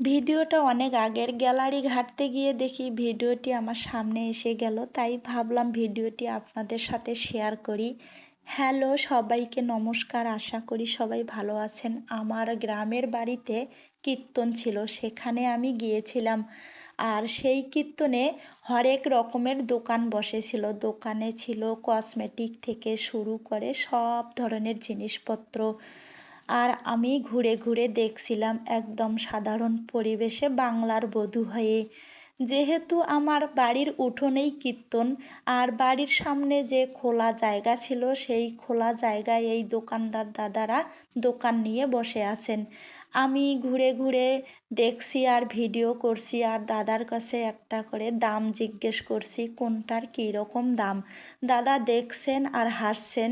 ভিডিওটা অনেক আগের গ্যালারি ঘাঁটতে গিয়ে দেখি ভিডিওটি আমার সামনে এসে গেল, তাই ভাবলাম ভিডিওটি আপনাদের সাথে শেয়ার করি। হ্যালো সবাইকে নমস্কার, আশা করি সবাই ভালো আছেন। আমার গ্রামের বাড়িতে কীর্তন ছিল, সেখানে আমি গিয়েছিলাম। আর সেই কীর্তনে হরেক রকমের দোকান বসেছিল। দোকানে ছিল কসমেটিক থেকে শুরু করে সব ধরনের জিনিসপত্র। আর আমি ঘুরে ঘুরে দেখছিলাম একদম সাধারণ পরিবেশে বাংলার বধূ হয়ে। যেহেতু আমার বাড়ির উঠোনেই কীর্তন আর বাড়ির সামনে যে খোলা জায়গা ছিল, সেই খোলা জায়গায় এই দোকানদার দাদারা দোকান নিয়ে বসে আছেন। আমি ঘুরে ঘুরে দেখছি আর ভিডিও করছি আর দাদার কাছে একটা করে দাম জিজ্ঞেস করছি, কোনটার কী রকম দাম? দাদা দেখছেন আর হাসছেন।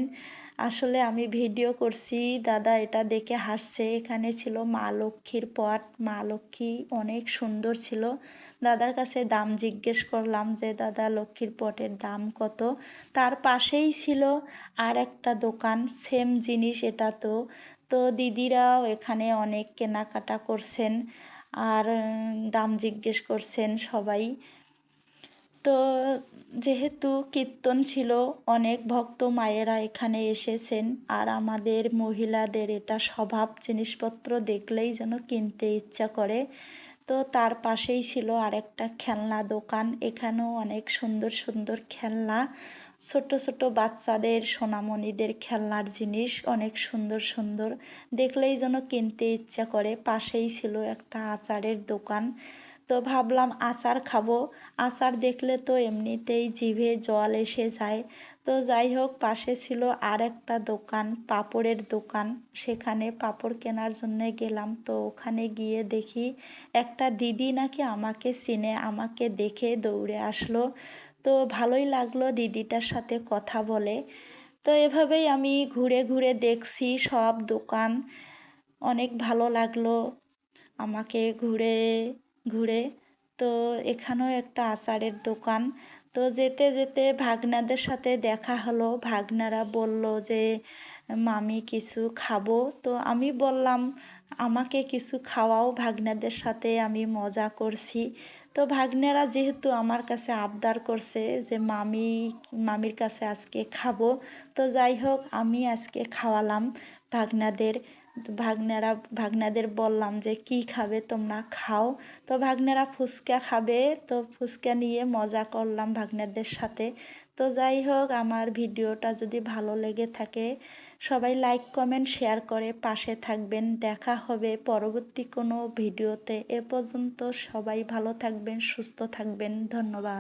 আসলে আমি ভিডিও করছি, দাদা এটা দেখে হাসছে। এখানে ছিল মা লক্ষ্মীর পট মা লক্ষ্মী অনেক সুন্দর ছিল। দাদার কাছে দাম জিজ্ঞেস করলাম যে, দাদা, লক্ষ্মীর পটের দাম কত? তার পাশেই ছিল আর একটা দোকান সেম জিনিস এটা তো। তো দিদিরাও এখানে অনেক কেনাকাটা করছেন আর দাম জিজ্ঞেস করছেন সবাই। তো যেহেতু কীর্তন ছিল, অনেক ভক্ত মায়েরা এখানে এসেছেন। আর আমাদের মহিলাদের এটা স্বভাব, জিনিসপত্র দেখলেই যেন কিনতে ইচ্ছা করে। তো তার পাশেই ছিল আরেকটা খেলনা দোকান। এখানেও অনেক সুন্দর সুন্দর খেলনা। ছোট ছোট বাচ্চাদের, সোনামণিদের খেলনার জিনিস অনেক সুন্দর সুন্দর। দেখলেই যেন কিনতে ইচ্ছা করে। পাশেই ছিল একটা আচারের দোকান। তো ভাবলাম আচার খাব। আচার দেখলে তো এমনিতেই জিভে জল এসে যায়। তো যাই হোক, পাশে ছিল আর একটা দোকান, পাপড়ের দোকান। সেখানে পাপড় কেনার জন্য গেলাম। তো ওখানে গিয়ে দেখি একটা দিদি নাকি আমাকে চিনে, আমাকে দেখে দৌড়ে আসলো। তো ভালোই লাগল দিদিটার সাথে কথা বলে। তো এভাবেই আমি ঘুরে ঘুরে দেখছি সব দোকান। অনেক ভালো লাগল। আমাকে ঘুরে ঘুরে। তো এখানেও একটা আচারের দোকান। তো যেতে যেতে ভাগনাদের সাথে দেখা হলো। ভাগনারা বলল যে, মামি, কিছু খাব? তো আমি বললাম, আমাকে কিছু খাওয়াও ভাগনাদের সাথে, আমি মজা করছি। তো ভাগ্নেরা যেহেতু আমার কাছে আবদার করছে যে মামি, মামির কাছে আজকে খাব, তো যাই হোক আমি আজকে খাওয়ালাম ভাগ্নাদের, ভাগ্নেরা, ভাগ্নাদের বললাম যে কি খাবে তোমরা খাও। তো ভাগ্নেরা ফুচকা খাবে, তো ফুচকা নিয়ে মজা করলাম ভাগ্নেদের সাথে। তো যাই হোক, আমার ভিডিওটা যদি ভালো লেগে থাকে, সবাই লাইক কমেন্ট শেয়ার করে পাশে থাকবেন। দেখা হবে পরবর্তী কোনো ভিডিওতে। এ পর্যন্ত সবাই ভালো থাকবেন, সুস্থ থাকবেন। ধন্যবাদ।